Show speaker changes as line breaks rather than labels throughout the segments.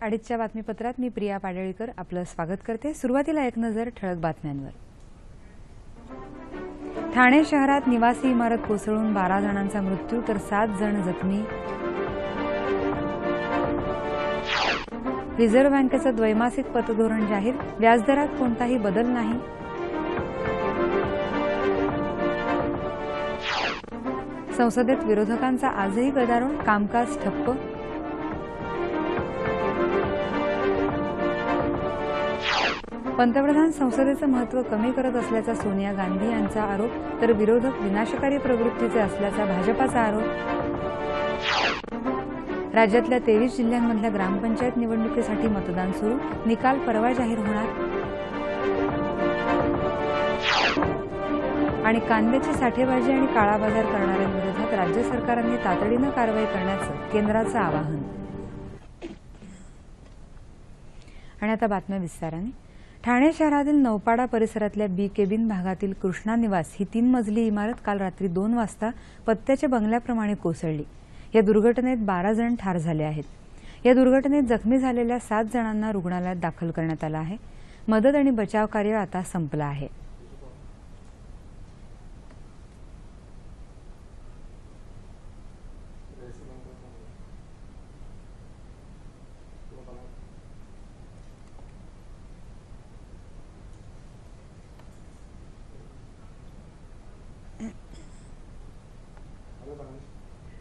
अडीचच्या बातमीपत्रात मी प्रिया पाडळीकर आपलं स्वागत करते. सुरुवातीला एक नजर ठळक बातम्यांवर. ठाणे शहरात निवासी इमारत कोसळून बारा जणांचा मृत्यू तर सात जण जखमी. रिझर्व्ह बँकेचं द्वैमासिक पतधोरण जाहीर. व्याजदरात कोणताही बदल नाही. संसदेत विरोधकांचा आजही गदारोळ. कामकाज ठप्प. पंतप्रधान संसदेचं महत्त्व कमी करत असल्याचा सोनिया गांधी यांचा आरोप तर विरोधक विनाशकारी प्रवृत्तीचे असल्याचा भाजपाचा आरोप. राज्यातल्या तेवीस जिल्ह्यांमधल्या ग्रामपंचायत निवडणुकीसाठी मतदान सुरू निकाल परवा जाहीर होणार. आणि कांद्याची साठेबाजी आणि काळाबाजार करणाऱ्यांविरोधात राज्य सरकारांनी तातडीनं कारवाई करण्याचं केंद्राचं आवाहन. आणि आता बातम्या विस्ताराने. ठाणे शहरातील नौपाडा परिसरातल्या बी केबिन भागातील कृष्णा निवास ही तीन मजली इमारत काल रात्री दोन वाजता पत्त्याच्या बंगल्याप्रमाणे कोसळली. या दुर्घटनेत बारा जण ठार झाले आहेत. या दुर्घटनेत जखमी झालेल्या सात जणांना रुग्णालयात दाखल करण्यात आलं आहे. मदत आणि बचाव कार्य आता संपलं आहे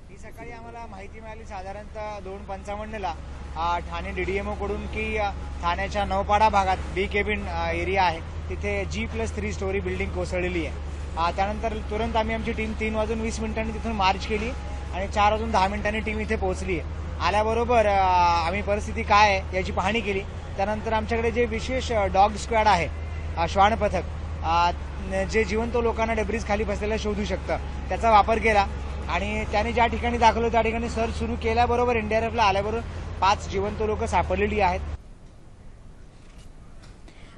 ही सकाळी आम्हाला माहिती मिळाली साधारणतः दोन पंचावन्नला. आ, ठाणे डीडीएमओ कडून की ठाण्याच्या नौपाडा भागात बी केबिन एरिया आहे. तिथे G plus three storey building कोसळलेली आहे. त्यानंतर तुरंत आम्ही आमची टीम तीन वाजून वीस मिनिटांनी तिथून मार्च केली आणि चार वाजून दहा मिनिटांनी टीम इथे पोहोचली आहे. आल्याबरोबर आम्ही परिस्थिती काय आहे याची पाहणी केली. त्यानंतर आमच्याकडे जे विशेष डॉग स्क्वॅड आहे श्वान पथक जे जिवंत लोकांना डेब्रिज खाली बसलेल्या शोधू शकतं त्याचा वापर केला. आणि त्याने ज्या ठिकाणी दाखवलं त्या ठिकाणी सर्च सुरू केल्याबरोबर एनडीआरएफला आल्याबरोबर पाच जिवंत लोक सापडलेली आहेत.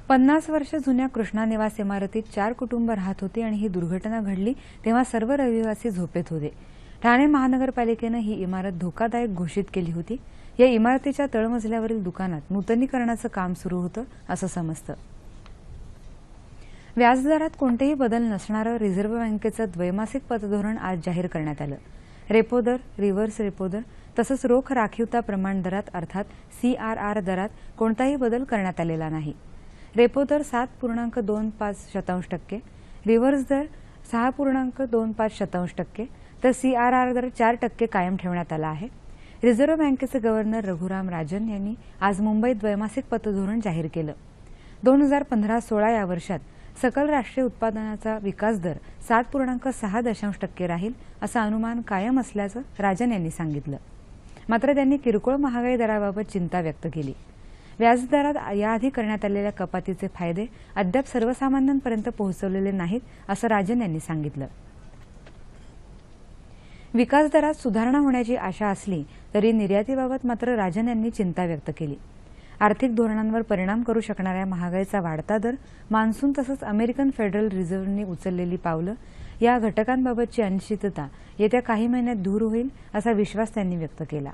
पन्नास वर्ष जुन्या कृष्णा निवास इमारतीत चार कुटुंब राहत होती आणि ही दुर्घटना घडली तेव्हा सर्व रहिवासी झोपेत होते. ठाणे महानगरपालिकेनं ही इमारत धोकादायक घोषित केली होती. या इमारतीच्या तळमजल्यावरील दुकानात नूतनीकरणाचं काम सुरू होतं असं समजतं. व्याजदरात कोणतेही बदल नसणारं रिझर्व्ह बँकेचं द्वैमासिक पतधोरण आज जाहीर करण्यात आलं. रेपो दर रिव्हर्स रेपो दर तसंच रोख राखीवता प्रमाण दरात अर्थात सीआरआर दरात कोणताही बदल करण्यात आलेला नाही. रेपो दर सात पूर्णांक दोन पाच शतांश टक्के रिव्हर्स दर सहा पूर्णांक दोन पाच शतांश टक्के तर सीआरआर दर चार टक्के कायम ठेवण्यात आला आहे. रिझर्व्ह बँकेचे गव्हर्नर रघुराम राजन यांनी आज मुंबईत द्वैमासिक पतधोरण जाहीर केलं. दोन हजार पंधरा सोळा या वर्षात सकल राष्ट्रीय उत्पादनाचा विकास दर सात पूर्णांक सहा दशांश टक्के राहील असं अनुमान कायम असल्याचं राजन यांनी सांगितलं. मात्र त्यांनी किरकोळ महागाई दराबाबत चिंता व्यक्त केली. व्याजदरात याआधी करण्यात आलेल्या कपातीचे फायदे अद्याप सर्वसामान्यांपर्यंत पोहोचवलेले नाहीत असं राजन यांनी सांगितलं. विकास दरात सुधारणा होण्याची आशा असली तरी निर्यातीबाबत मात्र राजन यांनी चिंता व्यक्त केली. आर्थिक धोरणांवर परिणाम करू शकणाऱ्या महागाईचा वाढता दर मान्सून तसंच अमेरिकन फेडरल रिझर्व्हनी उचललेली पावलं या घटकांबाबतची अनिश्चितता येत्या काही महिन्यात दूर होईल असा विश्वास त्यांनी व्यक्त केला.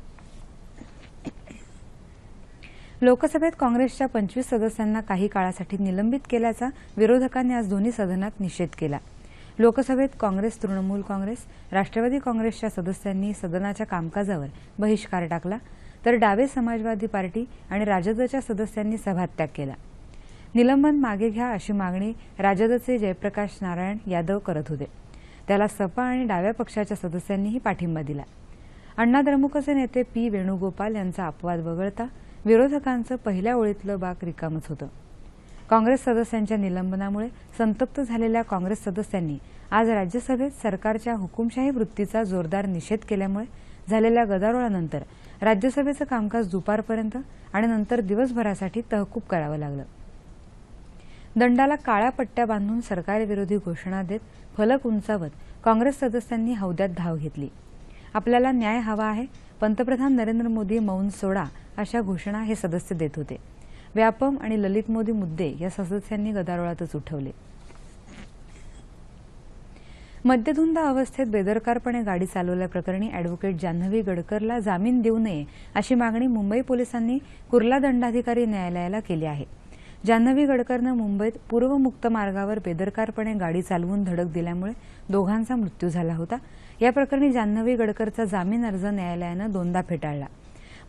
लोकसभेत काँग्रेसच्या पंचवीस सदस्यांना काही काळासाठी निलंबित केल्याचा विरोधकांनी आज दोन्ही सदनात निषेध केला. लोकसभेत काँग्रेस तृणमूल काँग्रेस राष्ट्रवादी काँग्रेसच्या सदस्यांनी सदनाच्या कामकाजावर बहिष्कार टाकला. तर डावे समाजवादी पार्टी आणि राजदच्या सदस्यांनी सभात्याग केला. निलंबन मागे घ्या अशी मागणी राजदचे जयप्रकाश नारायण यादव करत होते. त्याला सपा आणि डाव्या पक्षाच्या सदस्यांनीही पाठिंबा दिला. अण्णा द्रमुकचे नेते पी वेणुगोपाल यांचा अपवाद वगळता विरोधकांचं पहिल्या ओळीतलं बाक रिकामच होतं. काँग्रेस सदस्यांच्या निलंबनामुळे संतप्त झालेल्या काँग्रेस सदस्यांनी आज राज्यसभेत सरकारच्या हुकुमशाही वृत्तीचा जोरदार निषेध केल्यामुळे झालेल्या गदारोळानंतर राज्यसभेचं कामकाज दुपारपर्यंत आणि नंतर दिवसभरासाठी तहकूब करावं लागलं. दंडाला काळ्या पट्ट्या बांधून सरकारविरोधी घोषणा देत फलक उंचावत काँग्रेस सदस्यांनी हौद्यात धाव घेतली. आपल्याला न्याय हवा आहे पंतप्रधान नरेंद्र मोदी मौन सोडा अशा घोषणा हे सदस्य देत होते. व्यापम आणि ललित मोदी मुद्दे या सदस्यांनी गदारोळातच उठवले. मद्यधुंद अवस्थेत बेदरकारपणे गाडी चालवल्याप्रकरणी अॅडव्होकेट जान्हवी गडकरला जामीन देऊ नये अशी मागणी मुंबई पोलिसांनी कुर्ला दंडाधिकारी न्यायालयाला केली आहे. जान्हवी गडकरनं मुंबईत पूर्वमुक्त मार्गावर बेदरकारपणे गाडी चालवून धडक दिल्यामुळे दोघांचा मृत्यू झाला होता. या प्रकरणी जान्हवी गडकरचा जामीन अर्ज न्यायालयानं दोनदा फेटाळला.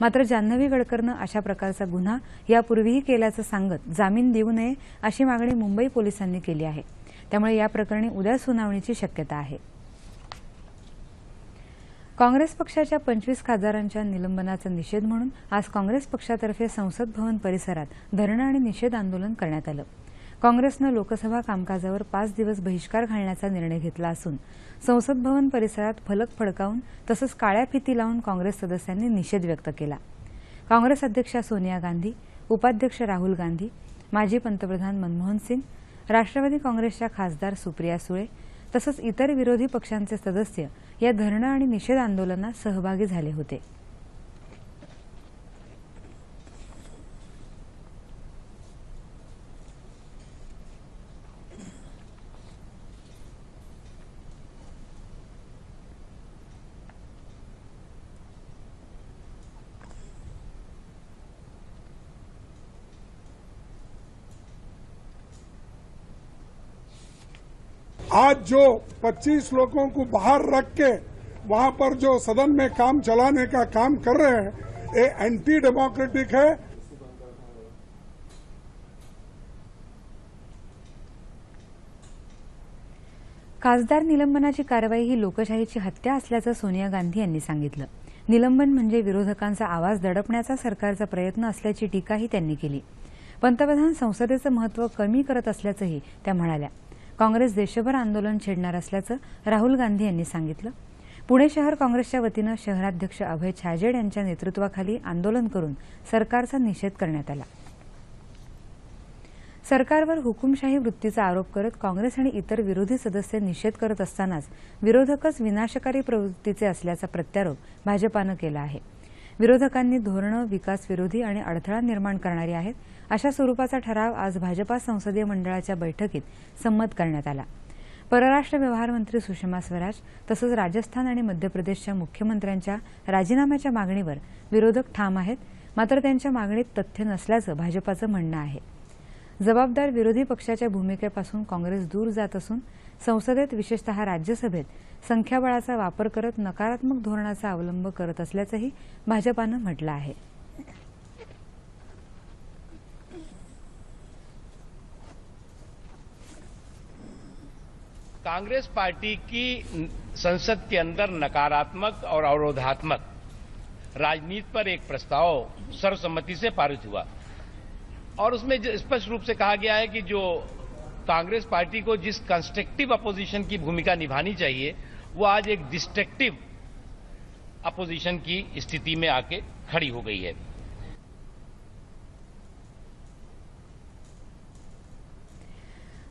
मात्र जान्हवी गडकरनं अशा प्रकारचा गुन्हा यापूर्वीही केल्याचं सांगत जामीन देऊ नये अशी मागणी मुंबई पोलिसांनी केली आहे. त्यामुळे या प्रकरणी उद्या सुनावणीची शक्यता आहे. काँग्रेस पक्षाच्या पंचवीस खासदारांच्या निलंबनाचा निषेध म्हणून आज काँग्रेस पक्षातर्फे संसद भवन परिसरात धरणं आणि निषेध आंदोलन करण्यात आलं. काँग्रेसनं लोकसभा कामकाजावर पाच दिवस बहिष्कार घालण्याचा निर्णय घेतला असून संसद भवन परिसरात फलक फडकावून तसंच काळ्या फिती लावून काँग्रेस सदस्यांनी निषेध व्यक्त केला. काँग्रेस अध्यक्षा सोनिया गांधी उपाध्यक्ष राहुल गांधी माजी पंतप्रधान मनमोहन सिंग राष्ट्रवादी काँग्रेसच्या खासदार सुप्रिया सुळे तसंच इतर विरोधी पक्षांचे सदस्य या धरणं आणि निषेध आंदोलनात सहभागी झाले होते.
आज जो 25 लोगों को बाहर रख के वहां पर जो सदन में काम चलाने का काम कर रहे हैं ये एंटी डेमोक्रेटिक है।
खासदार निलंबनाची कारवाई ही लोकशाहीची हत्या असल्याचं सोनिया गांधी यांनी सांगितलं. निलंबन म्हणजे विरोधकांचा आवाज दडपण्याचा सरकारचा प्रयत्न असल्याची टीकाही त्यांनी केली. पंतप्रधान संसदेचं महत्त्व कमी करत असल्याचंही त्या म्हणाल्या. काँग्रेस देशभर आंदोलन छेडणार असल्याचं राहुल गांधी यांनी सांगितलं. पुणे शहर काँग्रेसच्या वतीनं शहराध्यक्ष अभय छाजेड यांच्या नेतृत्वाखाली आंदोलन करून सरकारचा निषेध करण्यात आला. सरकारवर हुकुमशाही वृत्तीचा आरोप करत काँग्रेस आणि इतर विरोधी सदस्य निषेध करत असतानाच विरोधकच विनाशकारी प्रवृत्तीचे असल्याचा प्रत्यारोप भाजपानं केला आहे. विरोधकांनी धोरणं विकासविरोधी आणि अडथळा निर्माण करणारी आहेत अशा स्वरूपाचा ठराव आज भाजपा संसदीय मंडळाच्या बैठकीत संमत करण्यात आला. परराष्ट्र व्यवहार मंत्री सुषमा स्वराज तसंच राजस्थान आणि मध्य प्रदेशच्या मुख्यमंत्र्यांच्या राजीनाम्याच्या मागणीवर विरोधक ठाम आहेत मात्र त्यांच्या मागणीत तथ्य नसल्याचं भाजपाचं म्हणणं आहे. जबाबदार विरोधी पक्षाच्या भूमिकेपासून काँग्रेस दूर जात असून संसदेत, विशेषतः राज्यसभेत, संख्याबळाचा वापर करत नकारात्मक धोरणाचा अवलंब करत असल्याचंही भाजपानं म्हटलं आहे.
कांग्रेस पार्टी की संसद के अंदर नकारात्मक और अवरोधात्मक राजनीति पर एक प्रस्ताव सर्वसम्मति से पारित हुआ। और उसमें स्पष्ट रूप से कहा गया है कि जो कांग्रेस पार्टी को जिस कंस्ट्रक्टिव अपोजिशन की भूमिका निभानी चाहिए वो आज एक डिस्ट्रक्टिव अपोजिशन की स्थिति में आके खड़ी हो गई है।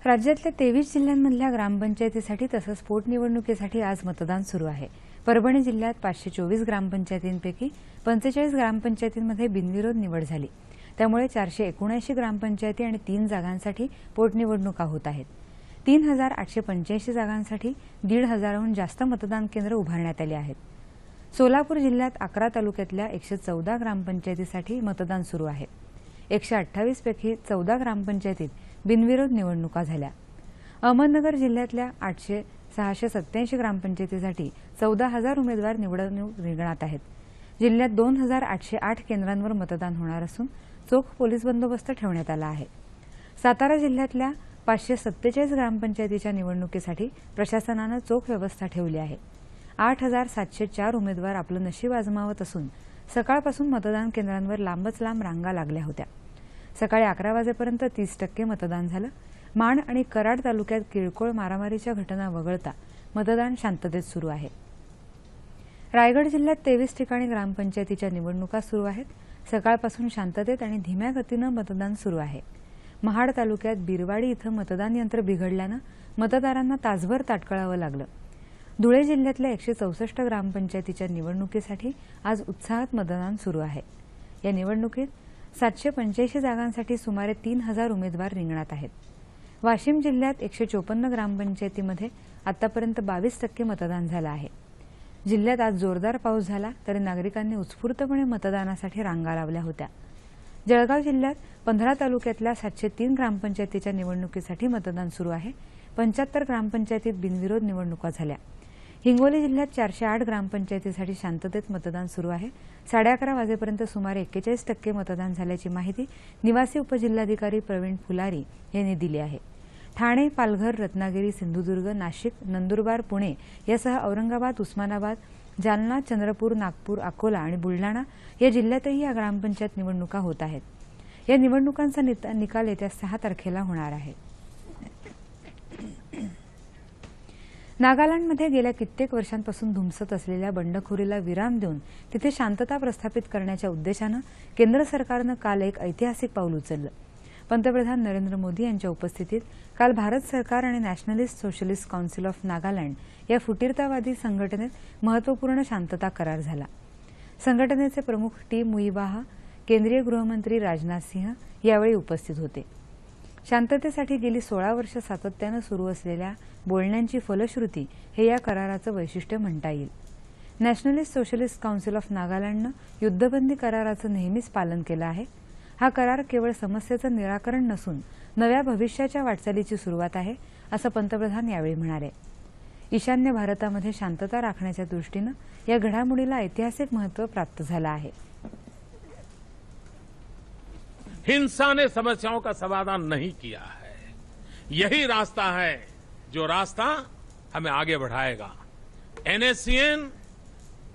राज्यातल्या तेवीस जिल्ह्यांमधल्या ग्रामपंचायतीसाठी तसंच पोटनिवडणुकीसाठी आज मतदान सुरू आहे. परभणी जिल्ह्यात पाचशे चोवीस ग्रामपंचायतींपैकी पंचेचाळीस ग्रामपंचायतींमध्ये बिनविरोध निवड झाली. त्यामुळे चारशे एकोणऐंशी ग्रामपंचायती आणि तीन जागांसाठी पोटनिवडणुका होत आहेत. तीन हजार आठशे पंच्याऐंशी जागांसाठी दीड हजाराहून जास्त मतदान केंद्र उभारण्यात आली आहेत. सोलापूर जिल्ह्यात अकरा तालुक्यातल्या एकशे चौदा ग्रामपंचायतीसाठी मतदान सुरू आहे. एकशे अठ्ठावीस पैकी चौदा ग्रामपंचायतीत बिनविरोध निवडणुका झाल्या. अहमदनगर जिल्ह्यातल्या आठशे सहाशे सत्याऐंशी ग्रामपंचायतीसाठी चौदा हजार उमेदवार निवडणूक रिंगणात आहेत. जिल्ह्यात दोन हजार आठशे आठ केंद्रांवर मतदान होणार असून चोख पोलीस बंदोबस्त ठेवण्यात आला आहे. सातारा जिल्ह्यातल्या पाचशे सत्तेचाळीस ग्रामपंचायतीच्या निवडणुकीसाठी प्रशासनानं चोख व्यवस्था ठेवली आहे. आठ हजार सातशे चार उमेदवार आपलं नशीब आजमावत असून सकाळपासून मतदान केंद्रांवर लांबच लांब रांगा लागल्या होत्या. सकाळी अकरा वाजेपर्यंत तीस टक्के मतदान झालं. माण आणि कराड तालुक्यात किरकोळ मारामारीच्या घटना वगळता मतदान शांततेत सुरू आहे. रायगड जिल्ह्यात तेवीस ठिकाणी ग्रामपंचायतीच्या निवडणुका सुरू आहेत. सकाळपासून शांततेत आणि धीम्या गतीनं मतदान सुरू आहे. महाड तालुक्यात बिरवाडी इथं मतदान यंत्र बिघडल्यानं मतदारांना तासभर ताटकळावं लागलं. धुळे जिल्ह्यातल्या एकशे चौसष्ट ग्रामपंचायतीच्या निवडणुकीसाठी आज उत्साहात मतदान सुरू आहे. या निवडणुकीत सातशे पंच्याऐंशी जागांसाठी सुमारे तीन हजार उमेदवार रिंगणात आहेत. वाशिम जिल्ह्यात एकशे चोपन्न ग्रामपंचायतीमध्ये आतापर्यंत बावीस टक्के मतदान झालं आहे. जिल्ह्यात आज जोरदार पाऊस झाला तरी नागरिकांनी उत्स्फूर्तपणे मतदानासाठी रांगा लावल्या होत्या. जळगाव जिल्ह्यात पंधरा तालुक्यातल्या सातशे तीन ग्रामपंचायतीच्या निवडणुकीसाठी मतदान सुरू आहे. पंच्याहत्तर ग्रामपंचायतीत बिनविरोध निवडणुका झाल्या. हिंगोली जिल्ह्यात चारशे आठ ग्रामपंचायतीसाठी शांततेत मतदान सुरू आहे. साडे अकरा वाजेपर्यंत सुमारे एक्केचाळीस टक्के मतदान झाल्याची माहिती निवासी उपजिल्हाधिकारी प्रवीण फुलारी यांनी दिली आहे. ठाणे पालघर रत्नागिरी सिंधुदुर्ग नाशिक नंदुरबार पुणे यासह औरंगाबाद उस्मानाबाद जालना चंद्रपूर नागपूर अकोला आणि बुलढाणा या जिल्ह्यातही या ग्रामपंचायत निवडणुका होत आहेत. या निवडणुकांचा निकाल येत्या सहा तारखेला होणार आहे. नागालँडमध्ये गेल्या कित्येक वर्षांपासून धुमसत असलेल्या बंडखोरीला विराम देऊन तिथे शांतता प्रस्थापित करण्याच्या उद्देशानं केंद्र सरकारनं काल एक ऐतिहासिक पाऊल उचललं. पंतप्रधान नरेंद्र मोदी यांच्या उपस्थितीत काल भारत सरकार आणि nationalist socialist council of Nagaland या फुटीरतावादी संघटनेत महत्त्वपूर्ण शांतता करार झाला. संघटनेचे प्रमुख टी मुईवाहा केंद्रीय गृहमंत्री राजनाथ सिंह यावेळी उपस्थित होते. शांततेसाठी गेली सोळा वर्ष सातत्यानं सुरू असलेल्या बोलण्यांची फलश्रुती हे या कराराचं वैशिष्ट्य म्हणता येईल. नॅशनलिस्ट सोशलिस्ट काउन्सिल ऑफ नागालँडनं युद्धबंदी कराराचं नेहमीच पालन केलं आहे. हा करार केवळ समस्येचं निराकरण नसून नव्या भविष्याच्या वाटचालीची सुरुवात आहे असं पंतप्रधान यावेळी म्हणाले. ईशान्य भारतामध्ये शांतता राखण्याच्या दृष्टीनं या घडामोडीला ऐतिहासिक महत्त्व प्राप्त झालं आहे.
हिंसा ने समस्याओं का समाधान नहीं किया है। यही रास्ता है जो रास्ता हमें आगे बढ़ाएगा। एनएससीएन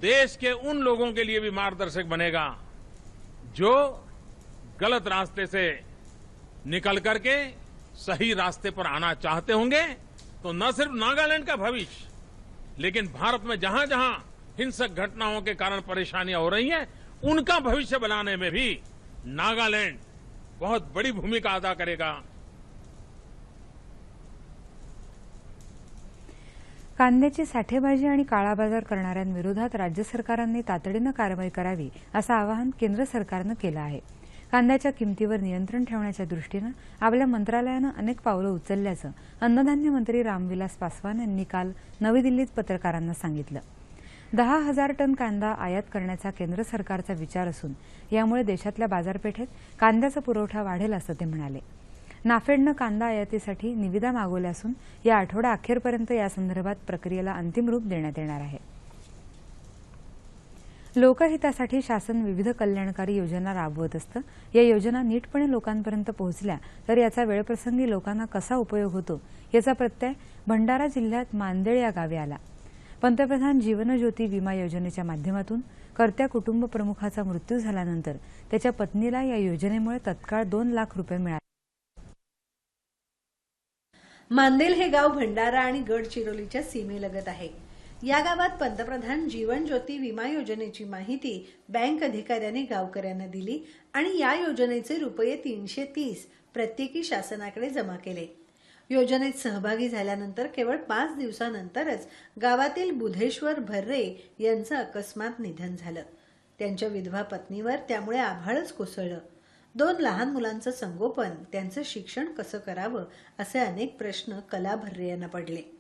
देश के उन लोगों के लिए भी मार्गदर्शक बनेगा जो गलत रास्ते से निकल करके सही रास्ते पर आना चाहते होंगे तो न सिर्फ़ नागालैंड का भविष्य, लेकिन भारत में जहाँ जहाँ हिंसक घटनाओं के कारण परेशानियाँ हो रही हैं, उनका भविष्य बनाने में भी नागालैंड बहुत बड़ी भूमिका अदा करेगा।
कांद्याची साठेबाजी आणि काळाबाजार करणाऱ्यांविरोधात राज्य सरकारांनी तातडीनं कारवाई करावी, असं आवाहन केंद्र सरकारनं केलं आहे. कांद्याच्या किमतीवर नियंत्रण ठेवण्याच्या दृष्टीनं आपल्या मंत्रालयानं अनेक पावलं उचलल्याचं अन्नधान्य मंत्री रामविलास पासवान यांनी काल नवी दिल्लीत पत्रकारांना सांगितलं. दहा हजार टन कांदा आयात करण्याचा केंद्र सरकारचा विचार असून यामुळे देशातल्या बाजारपेठेत कांद्याचा पुरवठा वाढेल असं ते म्हणाले. नाफेडनं कांदा आयातीसाठी निविदा मागवल्या असून या आठवडा अखेरपर्यंत यासंदर्भात प्रक्रियेला अंतिम रूप देण्यात येणार आहे. लोकहितासाठी शासन विविध कल्याणकारी योजना राबवत असतं. या योजना नीटपणे लोकांपर्यंत पोहोचल्या तर याचा वेळप्रसंगी लोकांना कसा उपयोग होतो याचा प्रत्यय भंडारा जिल्ह्यात मांदेळ या गावी आला. पंतप्रधान जीवनज्योती विमा योजनेच्या माध्यमातून कर्त्या कुटुंब प्रमुखाचा मृत्यू झाल्यानंतर त्याच्या पत्नीला या योजनेमुळे तत्काळ दोन लाख रुपये मिळाले.
मांदेल हे गाव भंडारा आणि गडचिरोलीच्या सीमेलगत आहे. या गावात पंतप्रधान जीवन ज्योती विमा योजनेची माहिती बँक अधिकाऱ्याने गावकऱ्यांना दिली आणि या योजनेचे रुपये तीनशे तीस प्रत्येकी शासनाकडे जमा केले. योजनेत सहभागी झाल्यानंतर केवळ पाच दिवसानंतरच गावातील बुधेश्वर भर्रे यांचं अकस्मात निधन झालं. त्यांच्या विधवा पत्नीवर त्यामुळे आभाळच कोसळलं. दोन लहान मुलांचं संगोपन त्यांचं शिक्षण कसं करावं असे अनेक प्रश्न कला भर्रे यांना पडले.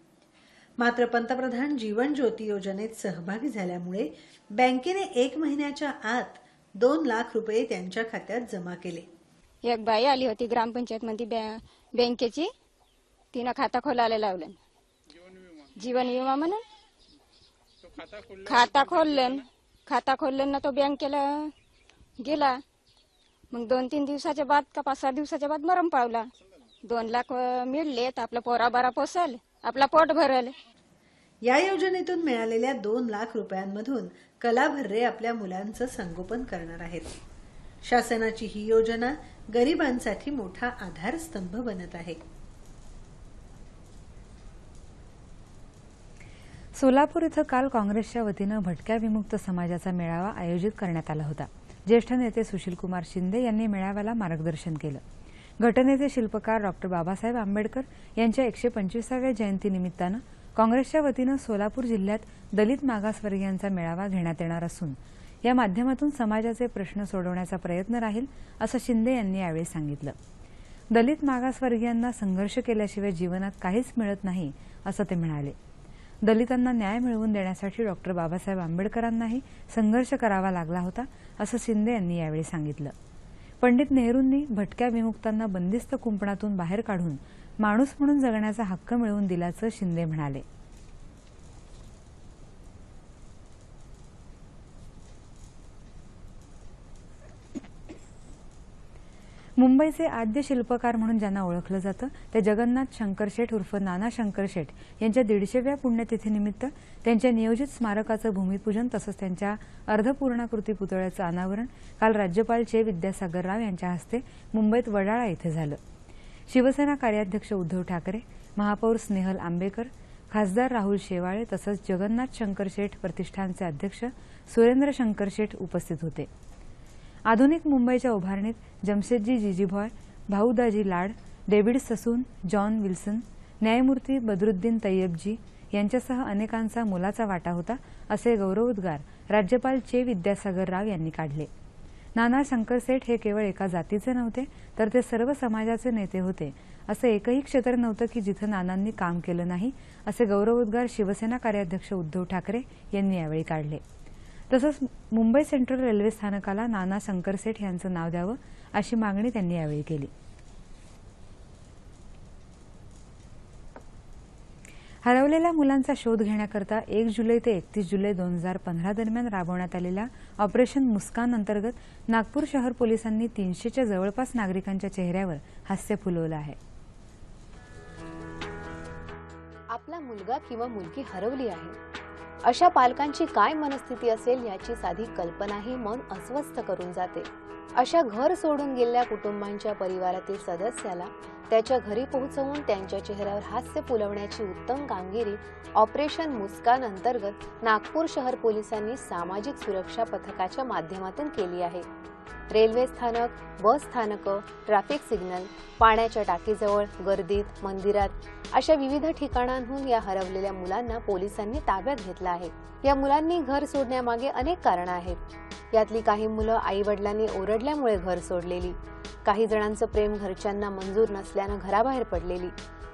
मात्र पंतप्रधान जीवन ज्योती योजनेत सहभागी झाल्यामुळे बँकेने एक महिन्याच्या आत दोन लाख रुपये त्यांच्या खात्यात जमा केले.
एक बाई आली होती ग्रामपंचायत मध्ये बँकेची. तिनं खाता खोलायला लावलं. जीवन विमा म्हणून. खाता खोललं. खाता खोललं ना तो बँकेला गेला. मग दोन तीन दिवसाच्या बाद का पाच सहा दिवसाच्या बाद मरम पावला. दोन लाख मिळले तर आपला पोरा बारा पोसल. आपला पोट भरल.
या योजनेतून मिळालेल्या दोन लाख रुपयांमधून कला भर्रे आपल्या मुलांचं संगोपन करणार आहेत. शासनाची ही योजना गरिबांसाठी मोठा आधारस्तंभ बनत आहे.
सोलापूर इथं काल काँग्रेसच्या वतीनं भटक्या विमुक्त समाजाचा मेळावा आयोजित करण्यात आला होता. ज्येष्ठ नेते सुशीलकुमार शिंदे यांनी मेळाव्याला मार्गदर्शन केलं. घटनेचे शिल्पकार डॉक्टर बाबासाहेब आंबेडकर यांच्या एकशे पंचवीसाव्या जयंतीनिमित्तानं काँग्रेसच्या वतीनं सोलापूर जिल्ह्यात दलित मागासवर्गीयांचा मेळावा घेण्यात येणार असून या माध्यमातून समाजाचे प्रश्न सोडवण्याचा प्रयत्न राहील असं शिंदे यांनी यावेळी सांगितलं. दलित मागासवर्गीयांना संघर्ष केल्याशिवाय जीवनात काहीच मिळत नाही असं ते म्हणाले. दलितांना न्याय मिळवून देण्यासाठी डॉक्टर बाबासाहेब आंबेडकरांनाही संघर्ष करावा लागला होता असं शिंदे यांनी यावेळी सांगितलं. पंडित नेहरूंनी भटक्या विमुक्तांना बंदिस्त कुंपणातून बाहेर काढून माणूस म्हणून जगण्याचा हक्क मिळवून दिल्याचं शिंदे म्हणाले. मुंबईचे आद्य शिल्पकार म्हणून ज्यांना ओळखलं जातं ते जगन्नाथ शंकरशेठ उर्फ नाना शंकरशेठ यांच्या दीडशेव्या पुण्यतिथीनिमित्त त्यांच्या नियोजित स्मारकाचं भूमिपूजन तसंच त्यांच्या अर्धपूर्णाकृती पुतळ्याचं अनावरण काल राज्यपाल चे विद्यासागर राव यांच्या हस्ते मुंबईत वडाळा इथं झालं. शिवसेना कार्याध्यक्ष उद्धव ठाकरे महापौर स्नेहल आंबेकर खासदार राहुल शेवाळे तसंच जगन्नाथ शंकरशेठ प्रतिष्ठानचे अध्यक्ष सुरेंद्र शंकरशेठ उपस्थित होते. आधुनिक मुंबईच्या उभारणीत Jamsetjee Jejeebhoy Bhau Daji Lad David Sassoon John Wilson न्यायमूर्ती बदरुद्दीन तय्यबजी यांच्यासह अनेकांचा मोलाचा वाटा होता असे गौरवोद्गार राज्यपाल चे विद्यासागर राव यांनी काढले. नाना शंकरसेठ हे केवळ एका जातीचे नव्हते तर ते सर्व समाजाचे नेते होते असं एकही क्षेत्र नव्हतं की जिथं नानांनी काम केलं नाही असे गौरवोद्गार शिवसेना कार्याध्यक्ष उद्धव ठाकरे यांनी यावेळी काढले. तसंच मुंबई सेंट्रल रेल्वे स्थानकाला नाना शंकरसेठ यांचं नाव द्यावं अशी मागणी त्यांनी यावेळी केली. हरवलेल्या मुलांचा शोध घेण्याकरता एक जुलै ते एकतीस जुलै दोन हजार पंधरा दरम्यान राबवण्यात आलेल्या ऑपरेशन मुस्कान अंतर्गत नागपूर शहर पोलिसांनी तीनशेच्या जवळपास नागरिकांच्या चेहऱ्यावर हास्य फुलवलं आहे.
आपला मुलगा किंवा मुलगी हरवली आहे. अशा पालकांची काय मनस्थिती असेल याची साधी कल्पनाही मन अस्वस्थ करून जाते. अशा घर सोडून गेलेल्या कुटुंबांच्या परिवारातील सदस्याला त्याच्या घरी पोहोचवून त्यांच्या चेहऱ्यावर हास्य फुलवण्याची उत्तम कामगिरी ऑपरेशन मुस्कान अंतर्गत नागपूर शहर पोलिसांनी सामाजिक सुरक्षा पथकाच्या माध्यमातून केली आहे. रेल्वे स्थानक बस स्थानकं ट्रॅफिक सिग्नल पाण्याच्या टाकीजवळ गर्दीत मंदिरात अशा विविध ठिकाणांहून या हरवलेल्या मुलांना पोलिसांनी ताब्यात घेतलं आहे. या मुलांनी घर सोडण्यामागे अनेक कारणं आहेत. यातली काही मुलं आई वडिलांनी ओरडल्यामुळे घर सोडलेली. काही जणांचं प्रेम घरच्यांना मंजूर नसल्यानं घराबाहेर पडलेली.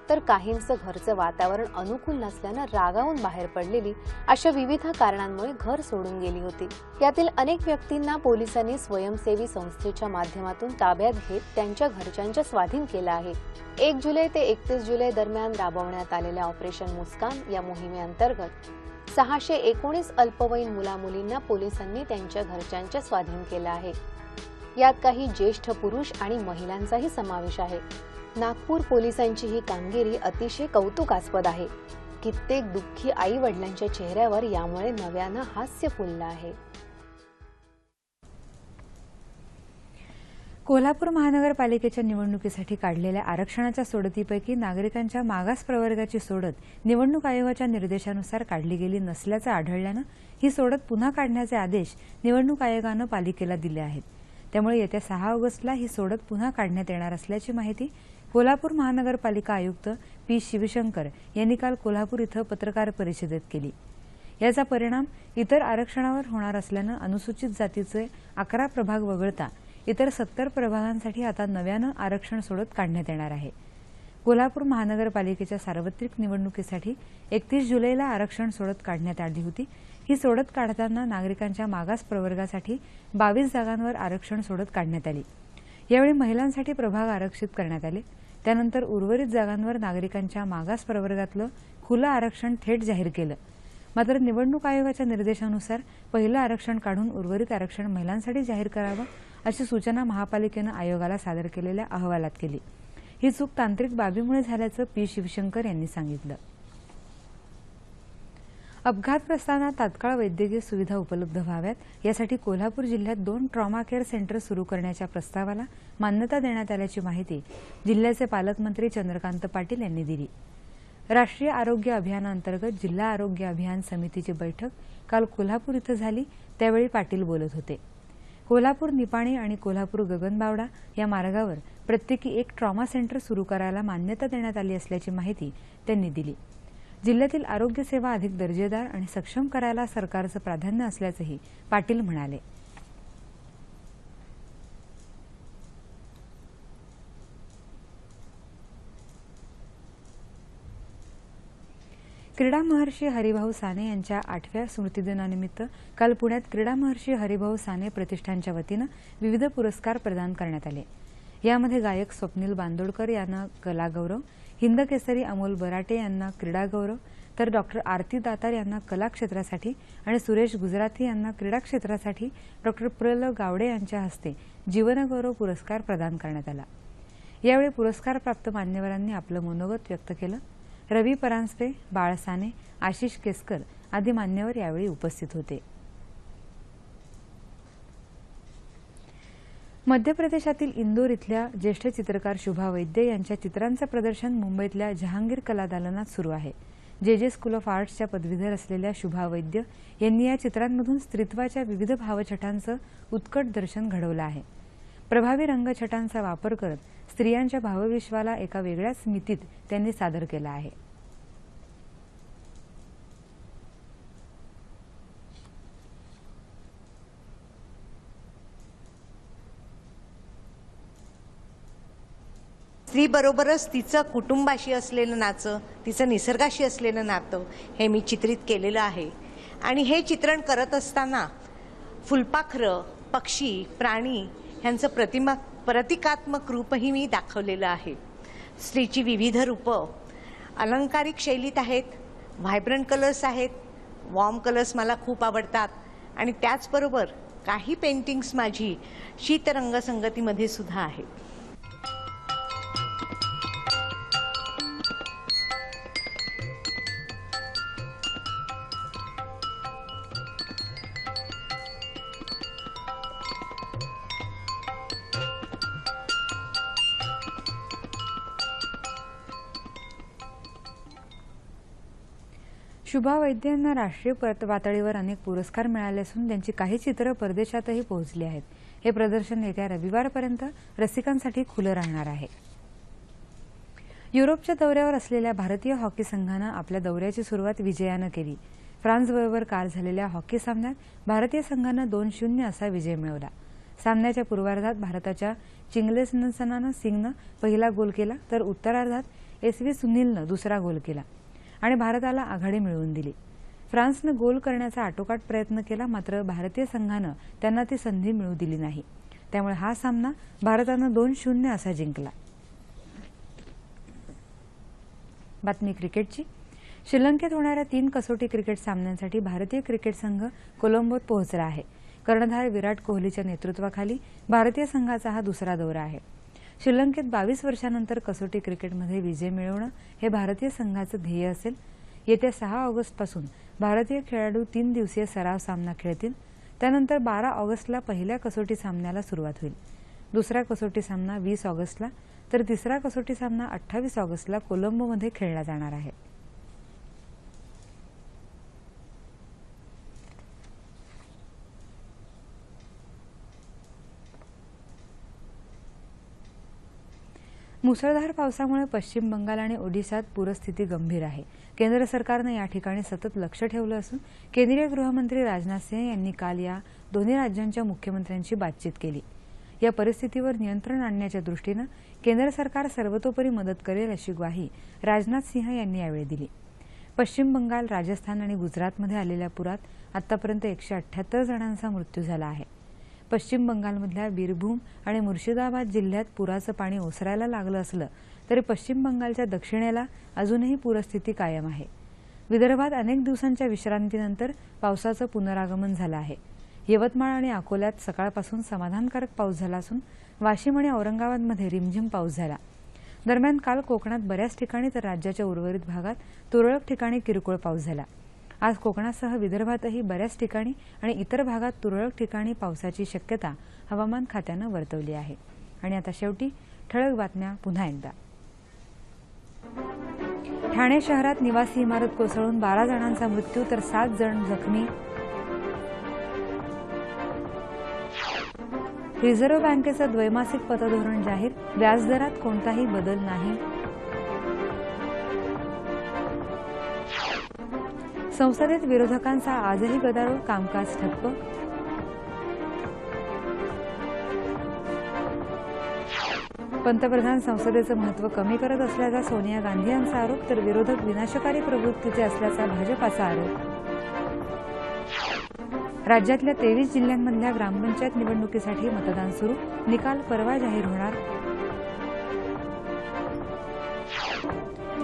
तर काहींचं घरचं वातावरण अनुकूल नसल्यानं रागावून बाहेर पडलेली अशा विविध कारणांमुळे घर सोडून गेली होती. यातील अनेक व्यक्तींना पोलिसांनी स्वयंसेवी संस्थेच्या माध्यमातून ताब्यात घेत त्यांच्या घरच्यांच्या स्वाधीन केलं आहे. एक जुलै ते एकतीस जुलै दरम्यान राबवण्यात आलेल्या ऑपरेशन मुस्कान या मोहिमेअंतर्गत सहाशे एकोणीस अल्पवयीन मुलामुलींना पोलिसांनी त्यांच्या घरच्यांच्या स्वाधीन केलं आहे. यात काही ज्येष्ठ पुरुष आणि महिलांचाही समावेश आहे. नागपूर पोलिसांची ही कामगिरी अतिशय कौतुकास्पद आहे. कित्येक दुःखी आई वडिलांच्या चेहऱ्यावर यामुळे नव्यानं हास्य फुललं आहे.
कोल्हापूर महानगरपालिकेच्या निवडणुकीसाठी काढलेल्या आरक्षणाच्या सोडतीपैकी नागरिकांच्या मागास प्रवर्गाची सोडत निवडणूक आयोगाच्या निर्देशानुसार काढली गेली नसल्याचं आढळल्यानं ही सोडत पुन्हा काढण्याचे आदेश निवडणूक आयोगानं पालिकेला दिले आहेत. त्यामुळे येत्या सहा ऑगस्टला ही सोडत पुन्हा काढण्यात येणार असल्याची माहिती कोल्हापूर महानगरपालिका आयुक्त पी शिवशंकर यांनी काल कोल्हापूर इथं पत्रकार परिषदेत केली. याचा परिणाम इतर आरक्षणावर होणार असल्यानं अनुसूचित जातीचे अकरा प्रभाग वगळता इतर सत्तर प्रभागांसाठी आता नव्यानं आरक्षण सोडत काढण्यात येणार आहे. कोल्हापूर महानगरपालिकेच्या सार्वत्रिक निवडणुकीसाठी एकतीस जुलैला आरक्षण सोडत काढण्यात आली होती. ही सोडत काढताना नागरिकांच्या मागास प्रवर्गासाठी बावीस जागांवर आरक्षण सोडत काढण्यात आली. यावेळी महिलांसाठी प्रभाग आरक्षित करण्यात आले. त्यानंतर उर्वरित जागांवर नागरिकांच्या मागास प्रवर्गातलं खुलं आरक्षण थेट जाहीर केलं. मात्र निवडणूक आयोगाच्या निर्देशानुसार पहिलं आरक्षण काढून उर्वरित आरक्षण महिलांसाठी जाहीर करावं अशी सूचना महापालिकेनं आयोगाला सादर केलेल्या अहवालात केली. ही चूक तांत्रिक बाबीमुळे झाल्याचं पी शिवशंकर यांनी सांगितलं. अपघातग्रस्तांना तात्काळ वैद्यकीय सुविधा उपलब्ध व्हाव्यात. यासाठी कोल्हापूर जिल्ह्यात दोन ट्रॉमा केअर सेंटर सुरू करण्याच्या प्रस्तावाला मान्यता देण्यात आल्याची माहिती जिल्ह्याचे पालकमंत्री चंद्रकांत पाटील यांनी दिली. राष्ट्रीय आरोग्य अभियानांतर्गत जिल्हा आरोग्य अभियान समितीची बैठक काल कोल्हापूर इथं झाली. त्यावेळी पाटील बोलत होते. कोल्हापूर निपाणी आणि कोल्हापूर गगनबावडा या मार्गावर प्रत्येकी एक ट्रॉमा सेंटर सुरू करायला मान्यता देण्यात आली असल्याची माहिती त्यांनी दिली. जिल्ह्यातील आरोग्य सेवा अधिक दर्जेदार आणि सक्षम करायला सरकारचं प्राधान्य असल्याचंही पाटील म्हणाले. क्रीडा महर्षी हरिभाऊ साने यांच्या आठव्या स्मृतिदिनानिमित्त काल पुण्यात क्रीडा महर्षी हरिभाऊ साने प्रतिष्ठानच्या वतीनं विविध पुरस्कार प्रदान करण्यात आले. यामध्ये गायक स्वप्नील बांदोडकर यांना कलागौरव हिंदकेसरी अमोल बराटे यांना क्रीडा गौरव तर डॉक्टर आरती दातार यांना कला क्षेत्रासाठी आणि सुरेश गुजराती यांना क्रीडा क्षेत्रासाठी डॉक्टर प्रल गावडे यांच्या हस्ते जीवनगौरव पुरस्कार प्रदान करण्यात आला. यावेळी पुरस्कारप्राप्त मान्यवरांनी आपलं मनोगत व्यक्त केलं. रवी परांजपे बाळ साने आशिष केसकर आदी मान्यवर यावेळी उपस्थित होते. मध्य प्रदेशातील इंदोर इथल्या ज्येष्ठ चित्रकार शुभा वैद्य यांच्या चित्रांचं प्रदर्शन मुंबईतल्या जहांगीर कला दालनात सुरू आहे. जे जे स्कूल ऑफ आर्ट्सच्या पदवीधर असलेल्या शुभा वैद्य यांनी या चित्रांमधून स्त्रीत्वाच्या विविध भावछटांचं उत्कट दर्शन घडवलं आहे. प्रभावी रंगछटांचा वापर करत स्त्रियांच्या भावविश्वाला एका वेगळ्याच मितीत त्यांनी सादर केला आहे.
स्त्रीबरोबरच तिचं कुटुंबाशी असलेलं नाचं तिचं निसर्गाशी असलेलं नातं हे मी चित्रित केलेलं आहे. आणि हे चित्रण करत असताना फुलपाखरं पक्षी प्राणी ह्यांचं प्रतिमा प्रतिकात्मक रूपही मी दाखवलेलं आहे. स्त्रीची विविध रूपं अलंकारिक शैलीत आहेत व्हायब्रंट कलर्स आहेत वॉर्म कलर्स मला खूप आवडतात. आणि त्याचबरोबर काही पेंटिंग्स माझी शीतरंगसंगतीमध्ये सुद्धा आहेत.
शुभा वैद्य यांना राष्ट्रीय पातळीवर अनेक पुरस्कार मिळाले असून त्यांची काही चित्रं परदेशातही पोहोचली आहेत. हे प्रदर्शन येत्या रविवारपर्यंत रसिकांसाठी खुलं राहणार आहे. युरोपच्या दौऱ्यावर असलेल्या भारतीय हॉकी संघानं आपल्या दौऱ्याची सुरुवात विजयानं केली. फ्रान्सबरोबर काल झालेल्या हॉकी सामन्यात भारतीय संघानं दोन शून्य असा विजय मिळवला. सामन्याच्या पूर्वार्धात भारताच्या चिंगलेसनसनानं सिंगनं पहिला गोल केला तर उत्तरार्धात एस व्ही सुनीलनं दुसरा गोल केला. आणि भारताला आघाडी मिळवून दिली. फ्रान्सनं गोल करण्याचा आटोकाट प्रयत्न केला मात्र भारतीय संघानं त्यांना ती संधी मिळू दिली नाही. त्यामुळे हा सामना भारतानं दोन शून्य असा जिंकला. बातमी क्रिकेटची. श्रीलंकेत होणाऱ्या तीन कसोटी क्रिकेट सामन्यांसाठी भारतीय क्रिकेट संघ कोलंबोत पोहोचला आहे. कर्णधार विराट कोहलीच्या नेतृत्वाखाली भारतीय संघाचा हा दुसरा दौरा आहे. श्रीलंकेत बावीस वर्षानंतर कसोटी क्रिकेटमध्ये विजय मिळवणं हे भारतीय संघाचं ध्येय असेल. येत्या सहा ऑगस्टपासून भारतीय खेळाडू तीन दिवसीय सराव सामना खेळतील. त्यानंतर बारा ऑगस्टला पहिल्या कसोटी सामन्याला सुरुवात होईल. दुसरा कसोटी सामना वीस ऑगस्टला तर तिसरा कसोटी सामना अठ्ठावीस ऑगस्टला कोलंबोमध्ये खेळला जाणार आहे. मुसळधार पावसामुळे पश्चिम बंगाल आणि ओडिशात पूरस्थिती गंभीर आहे. केंद्र सरकारनं या ठिकाणी सतत लक्ष ठेवलं असून केंद्रीय गृहमंत्री राजनाथ सिंह यांनी काल या दोन्ही राज्यांच्या मुख्यमंत्र्यांशी बातचीत केली. या परिस्थितीवर नियंत्रण आणण्याच्या दृष्टीनं केंद्र सरकार सर्वतोपरी मदत करेल अशी ग्वाही राजनाथ सिंह यांनी यावेळी दिली. पश्चिम बंगाल राजस्थान आणि गुजरातमध्ये आलेल्या पुरात आतापर्यंत एकशे अठ्ठ्याहत्तर जणांचा मृत्यू झाला आहे. पश्चिम बंगालमधल्या बीरभूम आणि मुर्शिदाबाद जिल्ह्यात पुराचं पाणी ओसरायला लागलं असलं तरी पश्चिम बंगालच्या दक्षिणेला अजूनही पूरस्थिती कायम आहे. विदर्भात अनेक दिवसांच्या विश्रांतीनंतर पावसाचं पुनरागमन झालं आहे. यवतमाळ आणि अकोल्यात सकाळपासून समाधानकारक पाऊस झाला असून वाशिम आणि औरंगाबादमध्ये रिमझिम पाऊस झाला. दरम्यान काल कोकणात बऱ्याच ठिकाणी तर राज्याच्या उर्वरित भागात तुरळक ठिकाणी किरकोळ पाऊस झाला. आज कोकणासह विदर्भातही बऱ्याच ठिकाणी आणि इतर भागात तुरळक ठिकाणी पावसाची शक्यता हवामान खात्यानं वर्तवली आहे. आणि आता शेवटी ठळक बातम्या पुन्हा एकदा. ठाणे शहरात निवासी इमारत कोसळून बारा जणांचा मृत्यू तर सात जण जखमी. रिझर्व्ह बँकेचं द्वैमासिक पतधोरण जाहीर. व्याजदरात कोणताही बदल नाही. संसदेत विरोधकांचा आजही गदारोळ कामकाज ठप्प? पंतप्रधान संसदेचं महत्त्व कमी करत असल्याचा सोनिया गांधी यांचा आरोप तर विरोधक विनाशकारी प्रवृत्तीचे असल्याचा भाजपाचा आरोप. राज्यातल्या तेवीस जिल्ह्यांमधल्या ग्रामपंचायत निवडणुकीसाठी मतदान सुरू निकाल परवा जाहीर होणार.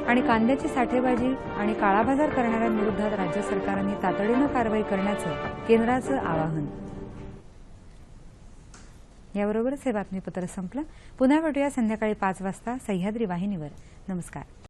आणि कांद्याची साठेबाजी आणि काळाबाजार करणाऱ्यांविरोधात राज्य सरकारांनी तातडीनं कारवाई करण्याचं केंद्राचं आवाहन. याबरोबरच हे बातमीपत्र संपलं. पुन्हा भेटूया संध्याकाळी पाच वाजता सह्याद्री वाहिनीवर. नमस्कार.